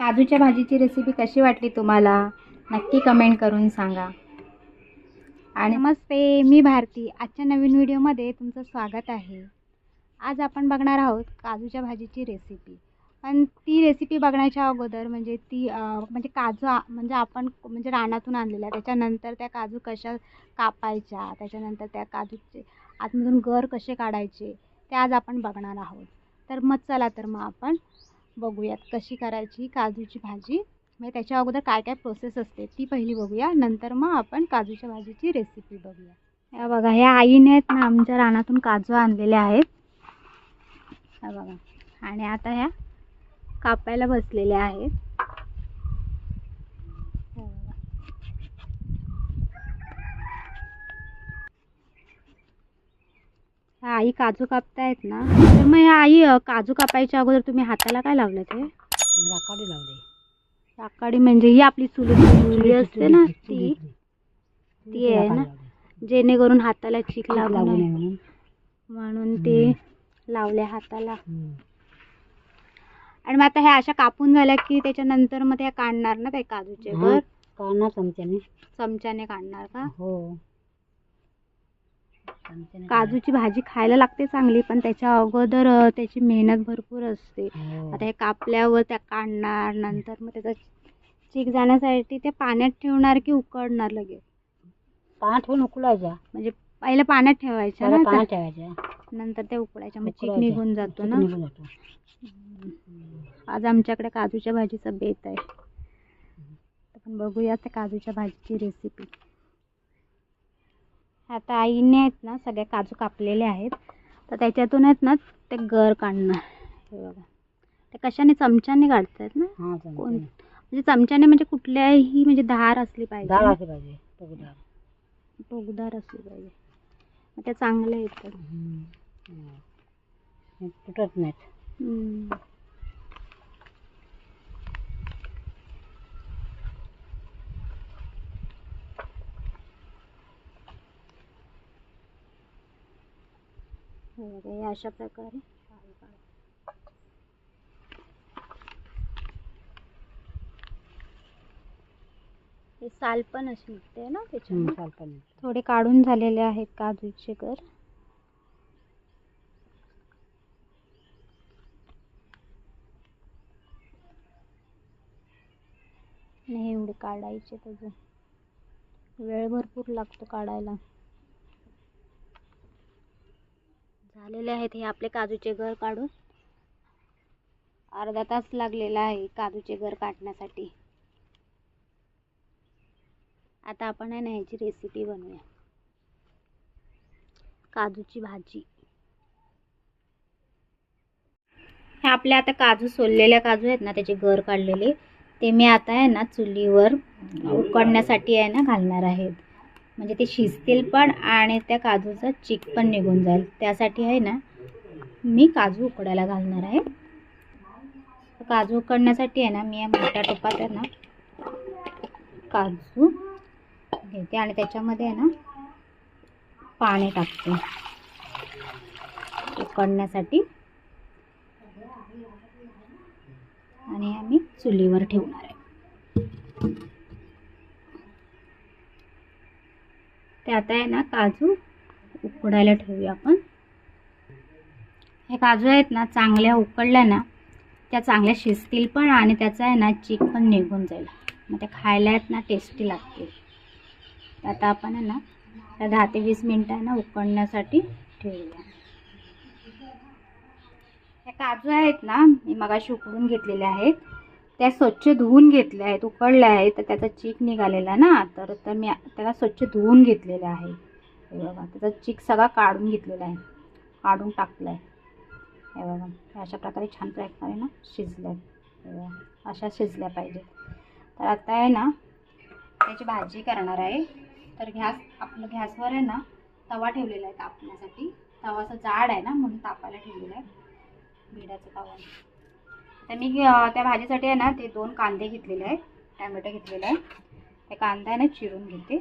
काजूच्या भाजीची रेसिपी कशी वाटली तुम्हाला? नक्की कमेंट करून सांगा. आणि नमस्ते मी भारती. आजच्या नवीन व्हिडिओमध्ये तुमचं स्वागत आहे. आज आपण बघणार आहोत काजूच्या भाजीची रेसिपी पण ती रेसिपी बघण्याच्या अगोदर म्हणजे ती म्हणजे काजू म्हणजे आपण म्हणजे रानातून आणलेल्या त्याच्यानंतर त्या काजू कशा कापायच्या त्याच्यानंतर त्या काजूचे आतमधून गर कसे काढायचे ते आज आपण बघणार आहोत. तर मग चला तर मग आपण बघूयात कशी करायची काजूची भाजी. म्हणजे त्याच्या अगोदर काय काय प्रोसेस असते ती पहिली बघूया. नंतर मग आपण काजूच्या भाजीची रेसिपी बघूया. या बघा ह्या आईने आहेत ना आमच्या रानातून काजू आणलेले आहेत. बघा. आणि आता ह्या कापायला बसलेल्या आहेत हे बघा. ह्या आई काजू कापतायत ना. तर मग ह्या आई काजू कापायच्या अगोदर तुम्ही हाताला काय लावलं ते? राखाडी लावले. आकाडी म्हणजे ही आपली चुली चुली असते ना ती. ती आहे ना. जेणेकरून हाताला चीक लागू लागू नये. नये म्हणून. ते लावले हाताला. आणि मग आता ह्या अशा कापून झाल्या की त्याच्यानंतर मग त्या काढणार ना ते काजूचे हा. गर काढणार चमच्याने. चमच्याने काढणार का? हो. काजूची भाजी खायला लागते चांगली पण त्याच्या अगोदर त्याची मेहनत भरपूर असते. हो. आता हे कापल्यावर त्या काढणार नंतर मग त्याचा चीक जाण्यासाठी ते पाण्यात ठेवणार की उकडणार लगेच? पाण्यात ठेवून उकळायच्या. म्हणजे पहिलं पाण्यात ठेवायच्या ना पाण्यात त्या- ठेवायच्या. नंतर ते उकडायच्या मग चीक. निघून जातो ना? निघून जातो. आज आमच्याकडे काजूच्या भाजीचा बेत आहे. आपण बघूया त्या काजूच्या भाजीची रेसिपी आता आईने आहेत ना सगळे काजू कापलेले आहेत तर त्याच्यातून आहेत ना ते गर काढणार हे बघा ते कशाने चमच्याने काढतात ना हा कोण म्हणजे चमच्याने म्हणजे कुठल्याही म्हणजे धार असली पाहिजे डाळ. असली पाहिजे टोकदार. टोकदार असली पाहिजे मग ते चांगलं येतं हम्म. हा. हे तुटत नाहीत हम्म. हे अशा प्रकारे. हे साल पण अशी निघते ना त्याच्यामुळे सालपाणी. थोडे काढून झालेले आहेत काजूचे गर नाही एवढे काढायचे त्याचे वेळ भरपूर लागतो काढायला झालेले आहेत हे आपले काजूचे घर काढून. अर्धा तास लागलेला आहे काजूचे घर काढण्यासाठी. आता आपण आहे ना ह्याची रेसिपी बनवूया. काजूची भाजी. हे आपले आता काजू सोललेल्या काजू आहेत ना त्याचे घर काढलेले. ते मी आता आहे ना चुलीवर उकडण्यासाठी आहे ना घालणार आहेत. म्हणजे ते शिजतील पण आणि त्या काजूचा चिक पण निघून जाईल. त्यासाठी आहे ना मी काजू उकडायला घालणार आहे. काजू उकडण्यासाठी आहे ना मी या मोठ्या टोपात आहे ना काजू घेते आणि त्याच्यामध्ये आहे ना पाणी टाकते. उकडण्यासाठी. आणि आम्ही चुलीवर ठेवणार आहे. ते आता आहे ना काजू उकडायला ठेवूया आपण. हे काजू आहेत ना चांगल्या उकडल्या ना त्या चांगल्या शिजतील पण आणि त्याचा आहे ना चीक पण निघून जाईल. मग त्या खायला आहेत ना टेस्टी लागतील. तर आता आपण आहे ना त्या दहा ते वीस मिनटं आहे ना उकडण्यासाठी ठेवूया. हे काजू आहेत ना मी मगाशी उकडून घेतलेले आहेत. त्या स्वच्छ धुवून घेतल्या आहेत उकडल्या आहेत तर त्याचा चीक निघालेला ना. तर तर मी त्याला स्वच्छ धुवून घेतलेलं आहे. हे बघा त्याचा चीक सगळा काढून घेतलेला आहे. काढून टाकला आहे हे बघा अशा प्रकारे छान प्रकारे ना शिजल्या. हे बघा अशा शिजल्या पाहिजेत. तर आता आहे ना त्याची भाजी करणार आहे. तर गॅस आपलं गॅसवर आहे ना तवा ठेवलेला आहे तापण्यासाठी. तवा जाड आहे ना म्हणून तापायला ठेवलेला आहे. बिडाचं तवा. तर मी त्या भाजीसाठी आहे ना ते दोन कांदे घेतलेले आहेत. टॅमॅटो घेतलेला आहे ते कांदा आहे ना चिरून घेते.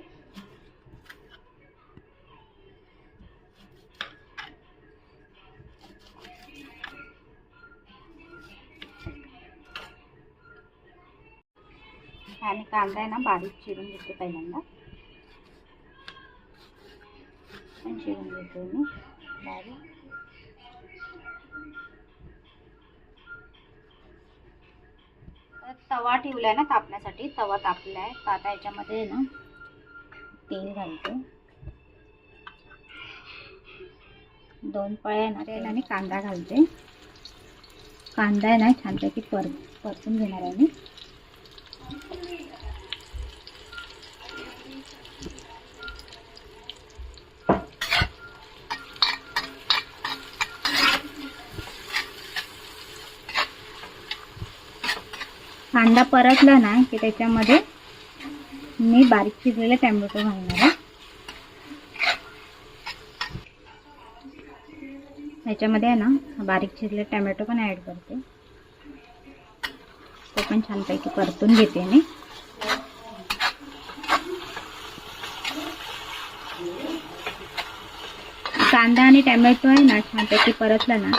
आणि कांदा आहे ना बारीक चिरून घेते पहिल्यांदा. पण चिरून घेते मी. बारीक. तर तवा ठेवलाय ना तापण्यासाठी. तवा तापलाय. तर आता याच्यामध्ये आहे ना तेल घालते. दोन पळ्या आहे ना तेल आणि कांदा घालते. कांदा आहे ना छानपैकी पर परतून घेणार आहे मी. कांदा परतला ना की त्याच्यामध्ये मी बारीक चिरलेले टॅमॅटो घालणार आहे. त्याच्यामध्ये आहे ना बारीक चिरले टॅमॅटो पण ॲड करते. तो पण छानपैकी परतून घेते मी. कांदा आणि टॅमॅटो आहे ना छानपैकी परतला ना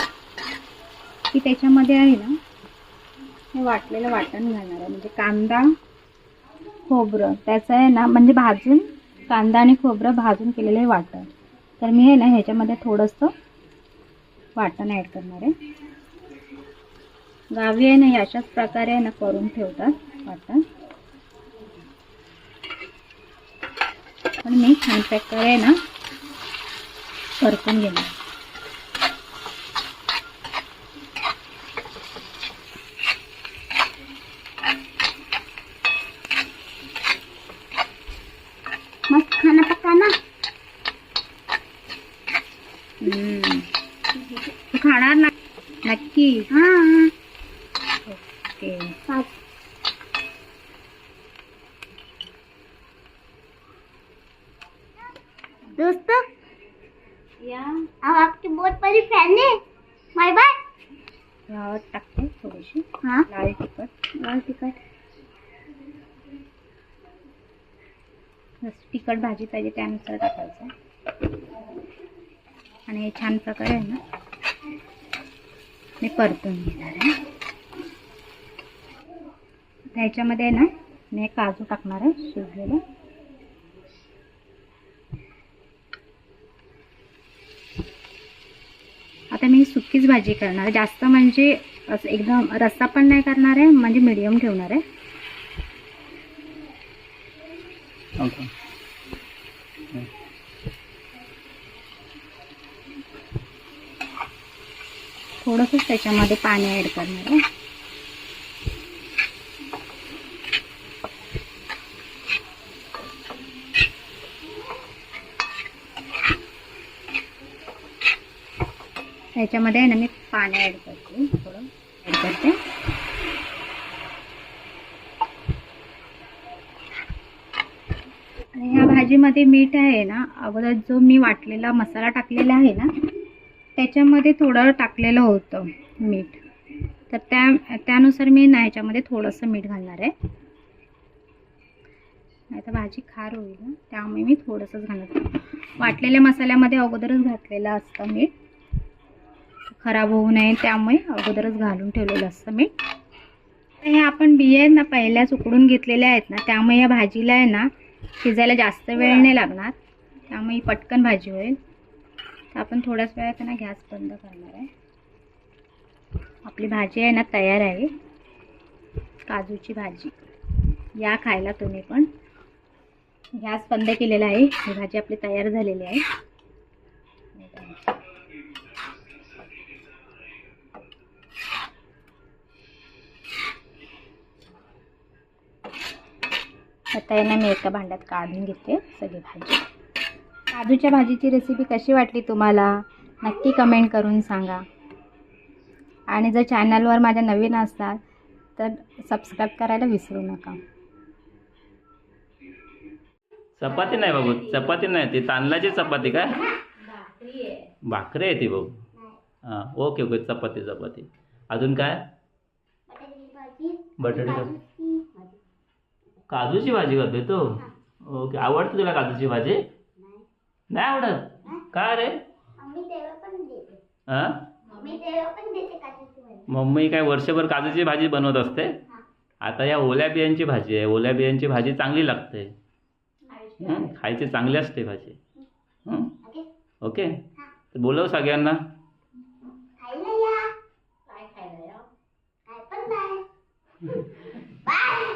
की त्याच्यामध्ये आहे ना हे वाटलेलं वाटण घालणार आहे. म्हणजे कांदा खोबरं त्याचं आहे ना म्हणजे भाजून कांदा आणि खोबरं भाजून केलेलं आहे वाटण. तर मी हे ना ह्याच्यामध्ये थोडंसं वाटण ॲड करणार आहे. गावी आहे ना अशाच प्रकारे आहे ना करून ठेवतात वाटण. पण मी छान प्रकारे आहे ना परतून घेणार. नक्की ओके. दोस्तों? या. अब आपकी बहुत बड़ी फैन है बाय बाय. यावर टाकते थोडीशी. हाँ? लाल तिखट. लाल तिखट. तिखट भाजी पाहिजे त्यानुसार टाकायचं. आणि हे छान प्रकारे आहे ना? मी परतून घेणार आहे. त्याच्यामध्ये आहे ना मी काजू टाकणार आहे शिजलेलं. आता मी सुकीच भाजी करणार आहे. जास्त म्हणजे असं एकदम रस्सा पण नाही करणार आहे म्हणजे मीडियम ठेवणार आहे. थोडंसंच त्याच्यामध्ये पाणी ॲड करणार आहे त्याच्यामध्ये आहे ना मी पाणी ॲड करते थोडं ॲड करते. आणि ह्या भाजीमध्ये मीठ आहे ना अगोदर जो मी वाटलेला मसाला टाकलेला आहे ना त्याच्यामध्ये थोडं टाकलेलं होतं मीठ. तर त्या त्यानुसार मी ना ह्याच्यामध्ये थोडंसं मीठ घालणार आहे. नाही तर भाजी खार होईल ना त्यामुळे मी थोडंसंच घालत आहे. वाटलेल्या मसाल्यामध्ये अगोदरच घातलेलं असतं मीठ. खराब होऊ नये त्यामुळे अगोदरच घालून ठेवलेलं असतं मीठ. तर हे आपण बिया ना पहिल्याच उकडून घेतलेल्या आहेत ना त्यामुळे या भाजीला आहे ना शिजायला जास्त वेळ नाही लागणार. त्यामुळे पटकन भाजी होईल. आपण थोड्याच वेळात ना गॅस बंद करणार आहे. आपली भाजी आहे ना तयार आहे. काजूची भाजी. या खायला तुम्ही पण. गॅस बंद केलेला आहे. ही भाजी आपली तयार झालेली आहे. आता आहे ना मी एका भांड्यात काढून घेते सगळी भाजी. काजूच्या भाजीची रेसिपी कशी वाटली तुम्हाला? नक्की कमेंट करून सांगा. आणि जर चॅनलवर माझ्या नवीन असतात तर सबस्क्राईब करायला विसरू नका. चपाती नाही बाबू चपाती नाही ती तांदळाची चपाती काय भाकरी आहे ती भाऊ. हां ओके ओके चपाती चपाती. अजून काय? बटाट्याची काजूची भाजी करतोय तो? ओके आवडते तुला काजूची भाजी? नाही आवडत? का रे? हां मम्मी काय वर्षभर काजूची भाजी बनवत असते? आता या ओल्या बियांची भाजी आहे. ओल्या बियांची भाजी चांगली लागते. हं? खायची चांगली असते भाजी? ओके. तर बोलव सगळ्यांना.